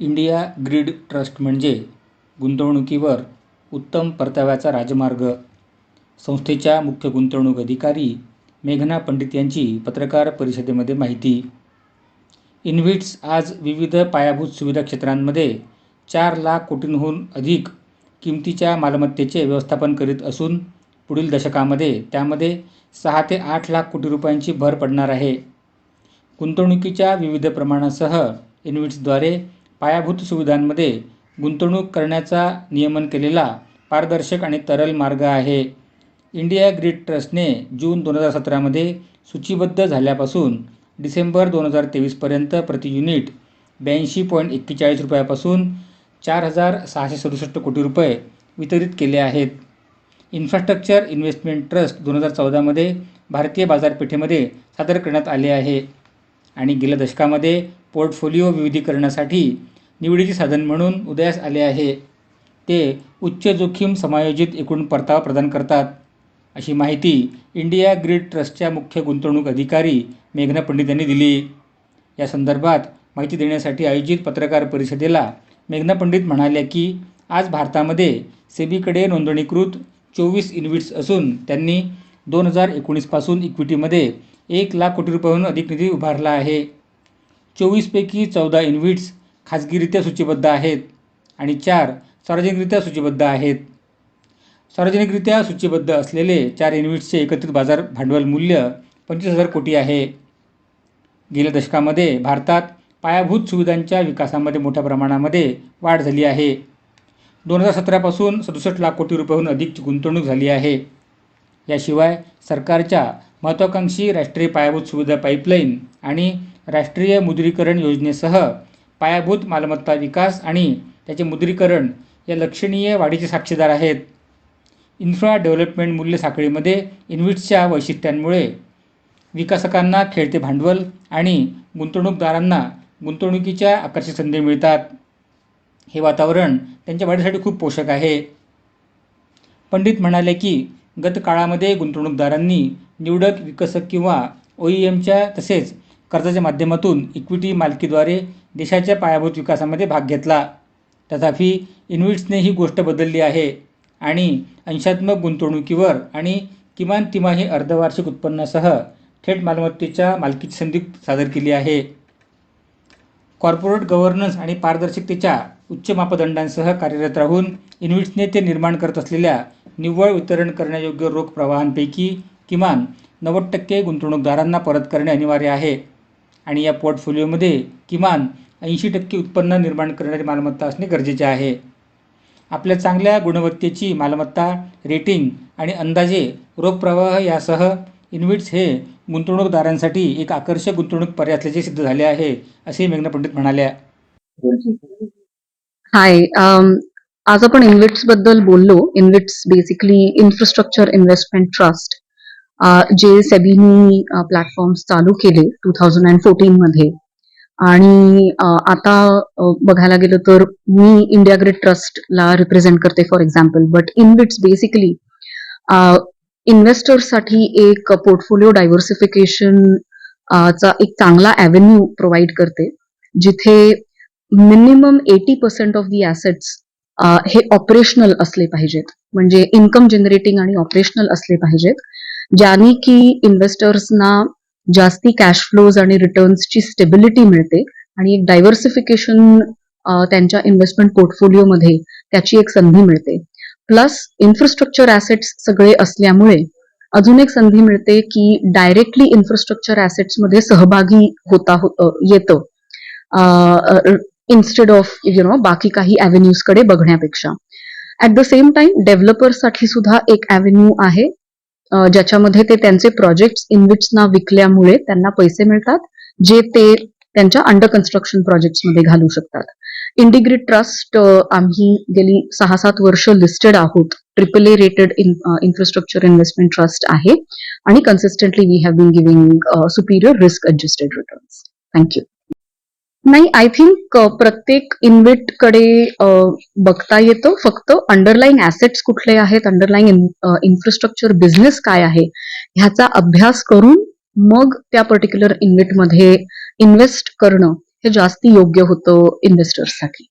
India grid trust म्हणजे गुंतवणुकीवर उत्तम परताव्याचा राजमार्ग. संस्थेच्या मुख्य गुंतवणूक अधिकारी मेघना पंडित यांची पत्रकार परिषदेमध्ये माहिती. इन्व्हिट्स आज विविध पायाभूत सुविधा क्षेत्रांमध्ये चार लाख कोटींहून अधिक किमतीच्या मालमत्तेचे व्यवस्थापन करीत असून पुढील दशकामध्ये त्यामध्ये सहा ते आठ लाख कोटी रुपयांची भर पडणार आहे. गुंतवणुकीच्या विविध प्रमाणासह इन्व्हिट्सद्वारे पायाभूत सुविधांमध्ये गुंतवणूक करण्याचा नियमन केलेला पारदर्शक आणि तरल मार्ग आहे. इंडिया ग्रीड ट्रस्टने जून दोन हजार सतरामध्ये सूचीबद्ध झाल्यापासून डिसेंबर दोन हजार तेवीसपर्यंत प्रति युनिट ब्याऐंशी पॉईंट एक्केचाळीस रुपयापासून चार हजार सहाशे सदुसष्ट कोटी रुपये वितरित केले आहेत. इन्फ्रास्ट्रक्चर इन्व्हेस्टमेंट ट्रस्ट दोन हजार चौदामध्ये भारतीय बाजारपेठेमध्ये सादर करण्यात आले आहे. आणि गेल्या दशकामध्ये पोर्टफोलिओ विविधीकरणासाठी निवडीचे साधन म्हणून उदयास आले आहे. ते उच्च जोखीम समायोजित एकूण परतावा प्रदान करतात. अशी माहिती इंडिया ग्रीड ट्रस्टच्या मुख्य गुंतवणूक अधिकारी मेघना पंडित यांनी दिली. या संदर्भात माहिती देण्यासाठी आयोजित पत्रकार परिषदेला मेघना पंडित म्हणाल्या की आज भारतामध्ये सेबीकडे नोंदणीकृत चोवीस इन्व्हिट्स असून त्यांनी दोन हजार एकोणीसपासून इक्विटीमध्ये एक लाख कोटी रुपयाहून अधिक निधी उभारला आहे. चोवीसपैकी चौदा इन्व्हिट्स खाजगीरित्या सूचीबद्ध आहेत आणि चार सार्वजनिकरित्या सूचीबद्ध आहेत. सार्वजनिकरित्या सूचीबद्ध असलेले चार इन्व्हिट्सचे एकत्रित बाजार भांडवल मूल्य पंचवीस हजार कोटी आहे. गेल्या दशकामध्ये भारतात पायाभूत सुविधांच्या विकासामध्ये मोठ्या प्रमाणामध्ये वाढ झाली आहे. दोन हजार सतरापासून सदुसष्ट लाख कोटी रुपयाहून अधिक गुंतवणूक झाली आहे. याशिवाय सरकारच्या महत्त्वाकांक्षी राष्ट्रीय पायाभूत सुविधा पाईपलाईन आणि राष्ट्रीय मुद्रीकरण योजनेसह पायाभूत मालमत्ता विकास आणि त्याचे मुद्रीकरण या लक्षणीय वाढीचे साक्षीदार आहेत. इन्फ्रा डेव्हलपमेंट मूल्य साखळीमध्ये इन्व्हिट्सच्या वैशिष्ट्यांमुळे विकासकांना खेळते भांडवल आणि गुंतवणूकदारांना गुंतवणुकीच्या आकर्षक संधी मिळतात. हे वातावरण त्यांच्या वाढीसाठी खूप पोषक आहे. पंडित म्हणाले की गत काळामध्ये गुंतवणूकदारांनी निवडक विकसक किंवा ओ ई एमच्या तसेच कर्जाच्या माध्यमातून इक्विटी मालकीद्वारे देशाच्या पायाभूत विकासामध्ये भाग घेतला. तथापि इन्व्हिट्सने ही गोष्ट बदलली आहे आणि अंशात्मक गुंतवणुकीवर आणि किमान तिमाही अर्धवार्षिक उत्पन्नासह थेट मालमत्तेच्या मालकीची संधी सादर केली आहे. कॉर्पोरेट गव्हर्नन्स आणि पारदर्शकतेच्या उच्च मापदंडांसह कार्यरत राहून इन्व्हिट्सने ते निर्माण करत असलेल्या निव्वळ वितरण करण्यायोग्य रोख प्रवाहांपैकी किमान नव्वद टक्के गुंतवणूकदारांना परत करणे अनिवार्य आहे. आणि या पोर्टफोलिओमध्ये किमान ऐंशी टक्के उत्पन्न निर्माण करणारी मालमत्ता असणे गरजेचे आहे. आपल्या चांगल्या गुणवत्तेची मालमत्ता रेटिंग आणि अंदाजे रोख प्रवाह यासह इन्व्हिट्स हे गुंतवणूकदारांसाठी एक आकर्षक गुंतवणूक पर्याय असल्याचे सिद्ध झाले आहे असे मेघना पंडित म्हणाल्या. हाय um, आज आपण इन्व्हिट्सबद्दल बोललो. InvITs basically infrastructure investment trust जे सेबीनी प्लॅटफॉर्म्स चालू केले टू थाउजंड अँड फोर्टीन मध्ये. आणि आता बघायला गेलं तर मी इंडिया ग्रेड ट्रस्टला रिप्रेझेंट करते for example but InvITs basically इन्व्हेस्टर्ससाठी एक पोर्टफोलिओ डायव्हर्सिफिकेशन चा एक चांगला अव्हेन्यू प्रोव्हाइड करते जिथे minimum eighty percent of the assets हे ऑपरेशनल असले पाहिजेत. म्हणजे इन्कम जनरेटिंग आणि ऑपरेशनल असले पाहिजेत. ज्याने की इन्व्हेस्टर्सना जास्ती कॅश फ्लोज आणि रिटर्न्सची स्टेबिलिटी मिळते. आणि एक डायव्हर्सिफिकेशन त्यांच्या इन्व्हेस्टमेंट पोर्टफोलिओमध्ये त्याची एक संधी मिळते. प्लस इन्फ्रास्ट्रक्चर ॲसेट्स सगळे असल्यामुळे अजून एक संधी मिळते की डायरेक्टली इन्फ्रास्ट्रक्चर ॲसेट्समध्ये सहभागी होता हो- येतं. इन्स्टेड ऑफ यु नो बाकी काही avenues कडे बघण्यापेक्षा. ऍट द सेम टाइम डेव्हलपर्ससाठी सुद्धा एक अव्हेन्यू आहे. ज्याच्यामध्ये ते त्यांचे प्रोजेक्ट इन्व्हिट्सना विकल्यामुळे त्यांना पैसे मिळतात जे ते त्यांच्या अंडर कन्स्ट्रक्शनमध्ये घालू शकतात. इंडिग्रिड ट्रस्ट आम्ही गेली सहा सात वर्ष लिस्टेड आहोत. Triple A rated infrastructure investment trust आहे. आणि consistently we have been giving superior risk adjusted returns thank you नाही आय थिंक प्रत्येक इन्व्हिटकडे बघता येतं. फक्त अंडरलाईन ऍसेट्स कुठले आहेत अंडरलाईन इन्फ्रास्ट्रक्चर बिझनेस काय आहे ह्याचा अभ्यास करून मग त्या पर्टिक्युलर इन्व्हिटमध्ये इन्व्हेस्ट करणं हे जास्ती योग्य होतं इन्व्हेस्टर्ससाठी